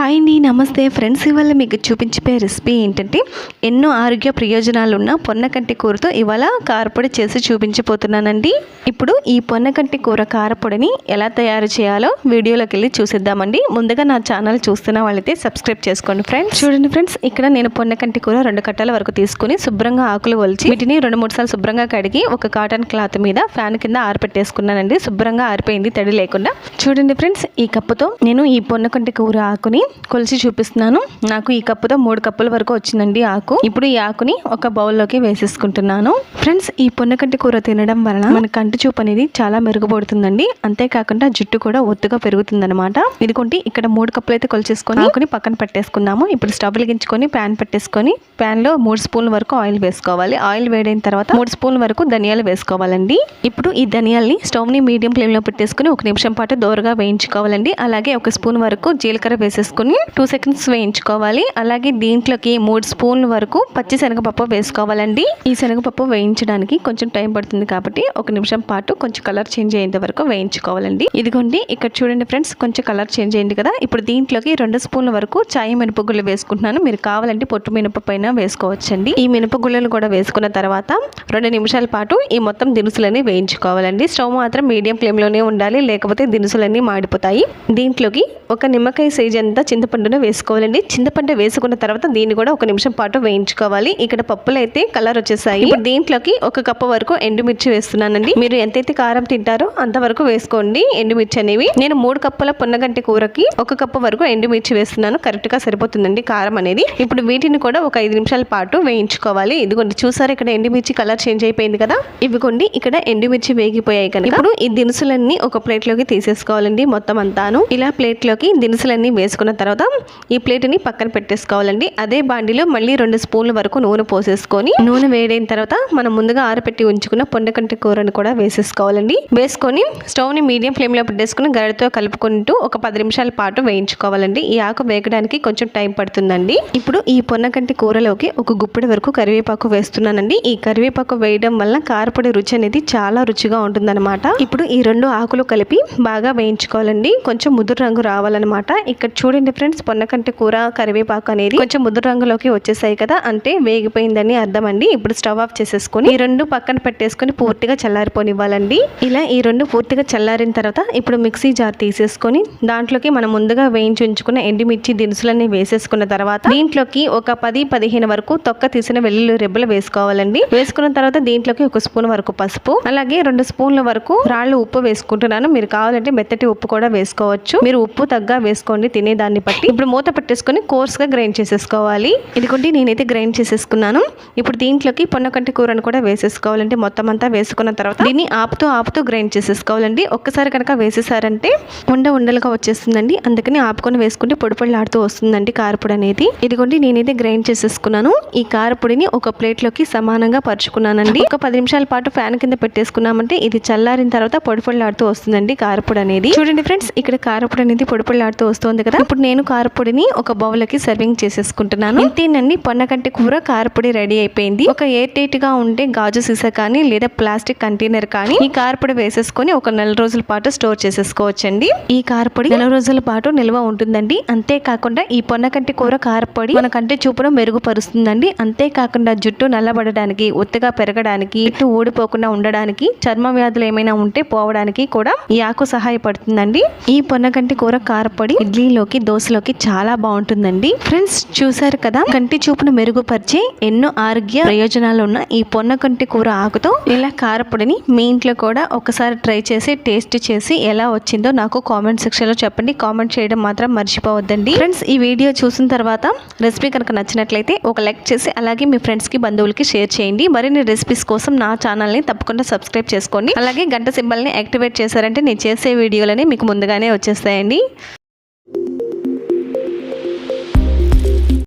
Hi అండి నమస్తే. Friends ఇవాళ మీకు చూపించే రెసిపీ ఏంటంటే ఎన్నో ఆరోగ్య ప్రయోజనాలు ఉన్న పొన్నకంటి కూరతో ఇవాళ కారపొడి చేసి చూపించిపోతున్నానండి ఇప్పుడు ఈ పొన్నకంటి కూర కారపొడిని ఎలా తయారు చేయాలో వీడియోలోకి వెళ్ళి చూసేద్దామండి. ముందుగా నా ఛానల్ చూస్తున్న వాళ్ళైతే సబ్స్క్రైబ్ చేసుకోండి ఫ్రెండ్స్. చూడండి ఫ్రెండ్స్ ఇక్కడ నేను పొన్నకంటి కూర రెండు కట్టల వరకు తీసుకుని శుభ్రంగా ఆకులు ఒలిచి వీటిని రెండు మూడు సార్లు శుభ్రంగా కడిగి ఒక కాటన్ క్లాత్ మీద ఫ్యాన్ కింద ఆరపెట్టేసుకున్నానండి. శుభ్రంగా ఆరిపోయింది తడి లేకుండా. చూడండి ఫ్రెండ్స్ ఈ కప్పుతో నేను ఈ పొన్నకంటి కూర ఆకుని కొలిచి చూపిస్తున్నాను. నాకు ఈ కప్పుతో మూడు కప్పుల వరకు వచ్చిందండి ఆకు. ఇప్పుడు ఈ ఆకుని ఒక బౌల్లోకి వేసేసుకుంటున్నాను. ఫ్రెండ్స్ ఈ పొన్నకంటి కూర తినడం వలన మన కంటి చూపు అనేది చాలా మెరుగుపడుతుందండి. అంతేకాకుండా జుట్టు కూడా ఒత్తుగా పెరుగుతుందన్నమాట. ఇదిగోండి ఇక్కడ మూడు కప్పులు అయితే కొలిచేసుకొని ఆకుని పక్కన పెట్టేసుకుందాము. ఇప్పుడు స్టవ్ వెలిగించుకొని ప్యాన్ పెట్టేసుకొని ప్యాన్లో మూడు స్పూన్ల వరకు ఆయిల్ వేసుకోవాలి. ఆయిల్ వేడైన తర్వాత మూడు స్పూన్ల వరకు ధనియాలు వేసుకోవాలండి. ఇప్పుడు ఈ ధనియాల్ని స్టవ్ని మీడియం ఫ్లేమ్లో పెట్టేసుకుని ఒక నిమిషం పాటు దోరగా వేయించుకోవాలండి. అలాగే ఒక స్పూన్ వరకు జీలకర్ర వేసేసుకుని టూ సెకండ్స్ వేయించుకోవాలి. అలాగే దీంట్లోకి మూడు స్పూన్ల వరకు పచ్చి శనగపప్పు వేసుకోవాలండి. ఈ శనగపప్పు వేయించడానికి కొంచెం టైం పడుతుంది కాబట్టి ఒక నిమిషం పాటు కొంచెం కలర్ చేంజ్ అయ్యేంత వరకు వేయించుకోవాలండి. ఇదిగోండి ఇక్కడ చూడండి ఫ్రెండ్స్ కొంచెం కలర్ చేంజ్ అయింది కదా. ఇప్పుడు దీంట్లోకి రెండు స్పూన్ల వరకు చాయ్ మినపగుళ్ళు వేసుకుంటున్నాను. మీరు కావాలంటే పొట్టు మినప పైన వేసుకోవచ్చండి. ఈ మినపగుళ్ళను కూడా వేసుకున్న తర్వాత రెండు నిమిషాల పాటు ఈ మొత్తం దినుసులని వేయించుకోవాలండి. స్టవ్ మాత్రం మీడియం ఫ్లేమ్లోనే ఉండాలి లేకపోతే దినుసులన్నీ మాడిపోతాయి. దీంట్లోకి ఒక నిమ్మకాయ సైజ్ అంతా చింతపండును వేసుకోవాలండి. చింతపండు వేసుకున్న తర్వాత దీన్ని కూడా ఒక నిమిషం పాటు వేయించుకోవాలి. ఇక్కడ పప్పులు అయితే కలర్ వచ్చేసాయి. ఇప్పుడు దీంట్లోకి ఒక కప్పు వరకు ఎండుమిర్చి వేస్తున్నానండి. మీరు ఎంతైతే కారం తింటారో అంతవరకు వేసుకోండి ఎండుమిర్చి అనేవి. నేను మూడు కప్పుల పొన్నగంటి కూరకి ఒక కప్పు వరకు ఎండుమిర్చి వేస్తున్నాను. కరెక్ట్గా సరిపోతుందండి కారం అనేది. ఇప్పుడు వీటిని కూడా ఒక ఐదు నిమిషాల పాటు వేయించుకోవాలి. ఇదిగోండి చూసారు ఇక్కడ ఎండుమిర్చి కలర్ చేంజ్ అయిపోయింది కదా? ఇవిగోండి ఇక్కడ ఎండుమిర్చి వేగిపోయాయి కనుక. ఇప్పుడు ఈ దినుసులన్నీ ఒక ప్లేట్లోకి తీసేసుకోవాలండి మొత్తం అంతాను. ఇలా ప్లేట్లోకి దినుసులన్నీ వేసుకున్న తర్వాత ఈ ప్లేట్ని పక్కన పెట్టేసుకోవాలండి. అదే బాండిలో మళ్ళీ రెండు స్పూన్ల వరకు నూనె పోసేసుకొని నూనె వేడైన తర్వాత మనం ముందుగా ఆరపెట్టి ఉంచుకున్న పొండకంటి కూరను కూడా వేసేసుకోవాలండి. వేసుకొని స్టవ్ని మీడియం ఫ్లేమ్లో పెట్టేసుకుని గరిటతో కలుపుకుంటూ ఒక పది నిమిషాల పాటు వేయించుకోవాలండి. ఈ ఆకు వేగడానికి కొంచెం టైం పడుతుందండి. ఇప్పుడు ఈ పొన్నకంటి కూరలోకి ఒక గుప్పిడి వరకు కరివేపాకు వేస్తున్నానండి. ఈ కరివేపాకు వేయడం వల్ల కారపొడి రుచి అనేది చాలా రుచిగా ఉంటుందన్నమాట. ఇప్పుడు ఈ రెండు ఆకులు కలిపి బాగా వేయించుకోవాలండి. కొంచెం ముదురు రంగు రావాలన్నమాట. ఇక్కడ చూడండి ఫ్రెండ్స్ పొన్నకంటే కూర కరివేపాకు అనేది కొంచెం ముద్దు రంగులోకి వచ్చేసాయి కదా అంటే వేగిపోయిందని అర్థం అండి ఇప్పుడు స్టవ్ ఆఫ్ చేసేసుకొని ఈ రెండు పక్కన పెట్టేసుకొని పూర్తిగా చల్లారిపోనివ్వాలండి. ఇలా ఈ రెండు పూర్తిగా చల్లారిన తర్వాత ఇప్పుడు మిక్సీ జార్ తీసేసుకొని దాంట్లోకి మనం ముందుగా వేయించి ఉంచుకున్న ఎండిమిర్చి దినుసులన్నీ వేసేసుకున్న తర్వాత దీంట్లోకి ఒక పది పదిహేను వరకు తొక్క తీసిన వెల్లుల్లి రెబ్బలు వేసుకోవాలండి. వేసుకున్న తర్వాత దీంట్లోకి ఒక స్పూన్ వరకు పసుపు అలాగే రెండు స్పూన్ల వరకు రాళ్ళు ఉప్పు వేసుకుంటున్నాను. మీరు కావాలంటే మెత్తటి ఉప్పు కూడా వేసుకోవచ్చు. మీరు ఉప్పు తగ్గ వేసుకోండి తినేదాన్ని బట్టి ఇప్పుడు మూత పెట్టేసుకొని కోర్స్గా గ్రైండ్ చేసేసుకోవాలి. ఇదిగోండి నేనైతే గ్రైండ్ చేసేసుకున్నాను. ఇప్పుడు దీంట్లోకి పొన్నకంటి కూరను కూడా వేసేసుకోవాలంటే మొత్తం అంతా వేసుకున్న తర్వాత దీన్ని ఆపుతూ ఆపుతూ గ్రైండ్ చేసేసుకోవాలండి. ఒక్కసారి కనుక వేసేసారంటే ఉండ ఉండలుగా వచ్చేస్తుందండి. అందుకని ఆపుకొని వేసుకుంటే పొడి పొడిలాడుతూ వస్తుందండి కారపొడి అనేది. ఇదిగోండి నేనైతే గ్రైండ్ చేసేసుకున్నాను. ఈ కారపొడిని ఒక ప్లేట్లోకి సమానంగా పరుచుకున్నానండి. ఒక పది నిమిషాల పాటు ఫ్యాన్ కింద పెట్టేసుకున్నామంటే ఇది చల్లారిన తర్వాత పొడి పొడిలాడుతూ వస్తుందండి కారపొడి అనేది. చూడండి ఫ్రెండ్స్ ఇక్కడ కారపొడి అనేది పొడి పొడిలాడుతూ వస్తుంది కదా. ఇప్పుడు నేను కారపొడిని ఒక బౌల్కి సర్వింగ్ చేసేసుకుంటున్నాను. ఇంతేనండి పొన్నకంటి కూర కారపొడి రెడీ అయిపోయింది. ఒక ఎయిర్ టైట్గా ఉండే గాజు సీసా కానీ లేదా ప్లాస్టిక్ కంటైనర్ కానీ ఈ కారపొడి వేసేసుకొని ఒక నెల రోజుల పాటు స్టోర్ చేసేసుకోవచ్చండి. ఈ కారపొడి నెల రోజుల పాటు నిల్వ ఉంటుందండి. అంతేకాకుండా ఈ పొన్నకంటి కూర కారపొడి మన కంటి చూపును మెరుగుపరుస్తుందండి. అంతేకాకుండా జుట్టు నల్లబడడానికి ఒత్తుగా పెరగడానికి ఇటు ఊడిపోకుండా ఉండడానికి చర్మ వ్యాధులు ఏమైనా ఉంటే పోవడానికి కూడా ఈ ఆకు సహాయపడుతుందండి. ఈ పొన్నకంటి కూర కారపొడి ఇడ్లీలోకి దోశలోకి చాలా బాగుంటుందండి. ఫ్రెండ్స్ చూసారు కదా? కంటి చూపును మెరుగుపరిచే ఎన్నో ఆరోగ్య ప్రయోజనాలు ఉన్న ఈ పొన్నకంటి కూర ఆకుతో ఇలా కారపొడిని మీ ఇంట్లో కూడా ఒకసారి ట్రై చేసి టేస్ట్ చేసి ఎలా వచ్చిందో నాకు కామెంట్ సెక్షన్లో చెప్పండి. కామెంట్ చేయడం మాత్రం మర్చిపోవద్దండి. ఫ్రెండ్స్ ఈ వీడియో చూసిన తర్వాత రెసిపీ కనుక నచ్చినట్లయితే ఒక లైక్ చేసి అలాగే మీ ఫ్రెండ్స్కి బంధువులకి షేర్ చేయండి. మరిన్ని రెసిపీస్ కోసం నా ఛానల్ని తప్పకుండా సబ్స్క్రైబ్ చేసుకోండి. అలాగే గంట సింబల్ని యాక్టివేట్ చేశారంటే నేను చేసే వీడియోలని మీకు ముందుగానే వచ్చేస్తాయండి.